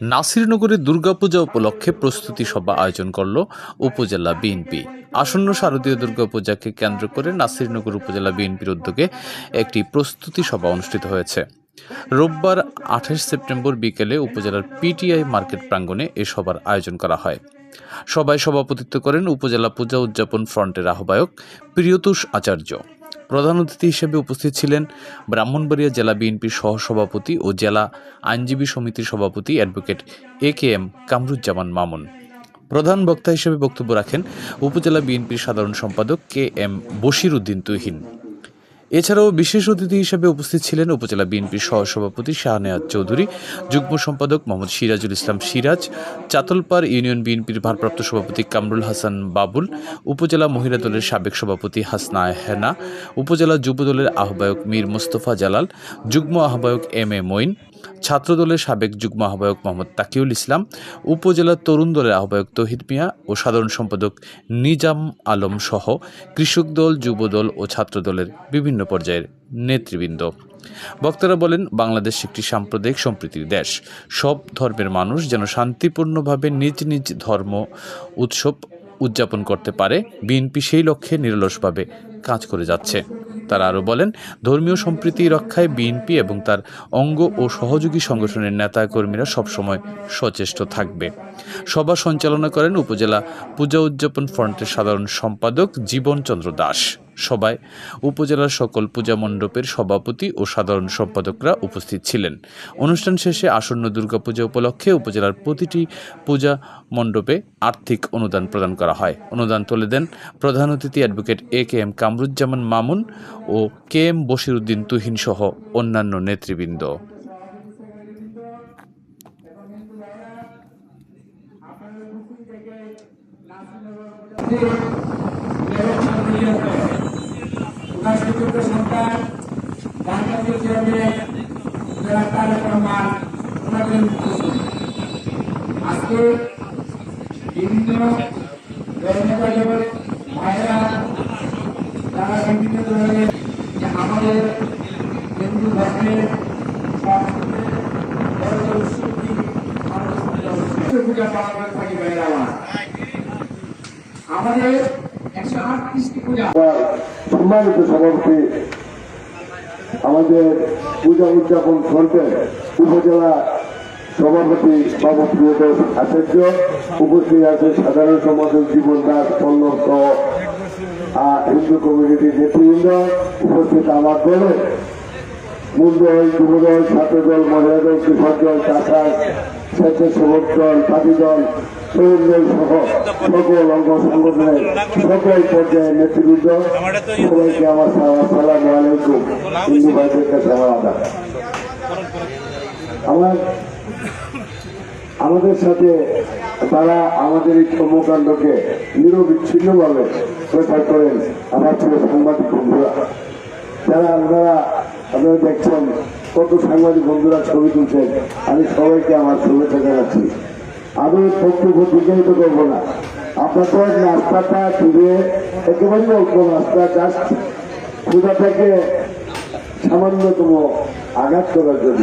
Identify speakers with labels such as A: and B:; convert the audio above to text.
A: নাসিরনগরে দুর্গাপূজা উপলক্ষে প্রস্তুতি সভা আয়োজন করল উপজেলা বিএনপি। আসন্ন শারদীয় দুর্গাপূজাকে কেন্দ্র করে নাসিরনগর উপজেলা বিএনপির উদ্যোগে একটি প্রস্তুতি সভা অনুষ্ঠিত হয়েছে। রোববার আঠাশ সেপ্টেম্বর বিকেলে উপজেলার পিটিআই মার্কেট প্রাঙ্গণে এ সভার আয়োজন করা হয়। সভায় সভাপতিত্ব করেন উপজেলা পূজা উদযাপন ফ্রন্টের আহ্বায়ক প্রিয়তোষ আচার্য। প্রধান অতিথি হিসেবে উপস্থিত ছিলেন ব্রাহ্মণবাড়িয়া জেলা বিএনপির সহসভাপতি ও জেলা আইনজীবী সমিতির সভাপতি advocate A K M Kamruzzaman Mamun. প্রধান বক্তা হিসেবে বক্তব্য রাখেন উপজেলা বিএনপির সাধারণ সম্পাদক কে এম বশির উদ্দিন তুহিন। এছাড়াও বিশেষ অতিথি হিসেবে উপস্থিত ছিলেন উপজেলা বিএনপির সহসভাপতি শাহনেয়াজ চৌধুরী, যুগ্ম সম্পাদক মোহাম্মদ সিরাজুল ইসলাম সিরাজ চাতলপার ইউনিয়ন বিএনপির ভারপ্রাপ্ত সভাপতি কামরুল হাসান বাবুল, উপজেলা মহিলা দলের সাবেক সভাপতি হাসনা হেনা, উপজেলা যুব দলের আহ্বায়ক মীর মোস্তফা জালাল, যুগ্ম আহ্বায়ক এম এ মঈন ছাত্রদলের সাবেক যুগ্ম আহ্বায়ক মোহাম্মদ তাকিউল ইসলাম, উপজেলা তরুণ দলের আহ্বায়ক তহিদ মিয়া ও সাধারণ সম্পাদক নিজাম আলম সহ কৃষক দল, যুব দল ও ছাত্রদলের বিভিন্ন পর্যায়ের নেতৃবৃন্দ। বক্তারা বলেন, বাংলাদেশ একটি সাম্প্রদায়িক সম্প্রীতির দেশ। সব ধর্মের মানুষ যেন শান্তিপূর্ণভাবে নিজ নিজ ধর্ম উৎসব উদযাপন করতে পারে, বিএনপি সেই লক্ষ্যে নিরলসভাবে কাজ করে যাচ্ছে। তারা আরও বলেন, ধর্মীয় সম্প্রীতি রক্ষায় বিএনপি এবং তার অঙ্গ ও সহযোগী সংগঠনের নেতা কর্মীরা সবসময় সচেষ্ট থাকবে। সভা সঞ্চালনা করেন উপজেলা পূজা উদযাপন ফ্রন্টের সাধারণ সম্পাদক জীবনচন্দ্র দাস। সভায় উপজেলার সকল পূজা মণ্ডপের সভাপতি ও সাধারণ সম্পাদকরা উপস্থিত ছিলেন। অনুষ্ঠান শেষে আসন্ন দুর্গাপূজা উপলক্ষে উপজেলার প্রতিটি পূজা মণ্ডপে আর্থিক অনুদান প্রদান করা হয়। অনুদান তুলে দেন প্রধান অতিথি advocate A K M Kamruzzaman Mamun O K M Bashiruddin Tuhin সহ অন্যান্য নেতৃবৃন্দ।
B: ওনার সুযোগ্য সন্তান বাংলাদেশ যারা তারেক রহমান, ওনাদের আজকে বিভিন্ন ধর্মকাজের ভাইরা তারা বিভিন্ন ধরনের আমাদের হিন্দু ধর্মের সংস্কৃতির বড় বড় উৎসবটি মানুষ পূজা পালন করে থাকি ভাইয়েরা আমার
C: সম্মানিত সভাপতি, আমাদের পূজা উদযাপন ফ্রন্টের উপজেলা সভাপতি বাবু প্রিয়দাস আচার্য, উপস্থিত আছে সাধারণ সম্পাদক জীবন দাস, পল্লব হিন্দু কমিউনিটির নেতৃবৃন্দ, উপস্থিত আমার মূল দল। যুব দল ছাত্র দল মহিলা দল, কৃষক দল, চাষার, স্বেচ্ছাসেবক দল পাতি দল আমাদের সাথে তারা আমাদের এই কর্মকাণ্ডকে নিরবিচ্ছিন্নভাবে প্রচার করেন। আমার ছিল সাংবাদিক বন্ধুরা, যারা আপনারা আপনারা দেখছেন কত সাংবাদিক বন্ধুরা ছবি তুলছেন, আমি সবাইকে আমার শুভেচ্ছা জানাচ্ছি। আমি বক্তব্য বিজয়িত করব না। আপনাদের নাস্তাটা ফিরে একেবারেই অল্প জাস্ট ক্ষুদা থেকে সামান্যতম আঘাত করার জন্য।